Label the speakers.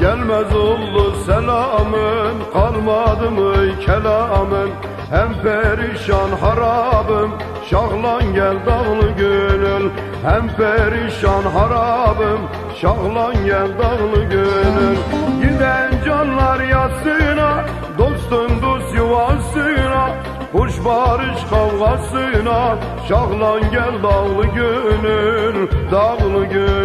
Speaker 1: Gelmez oldu selamın Kalmadı mı kelamın Hem perişan harabım Şahlan gel dağlı gönül. Hem perişan harabım Şahlan gel dağlı gönül Kuş barış kavgasına Şahlan gel dağlı gönül Dağlı gönül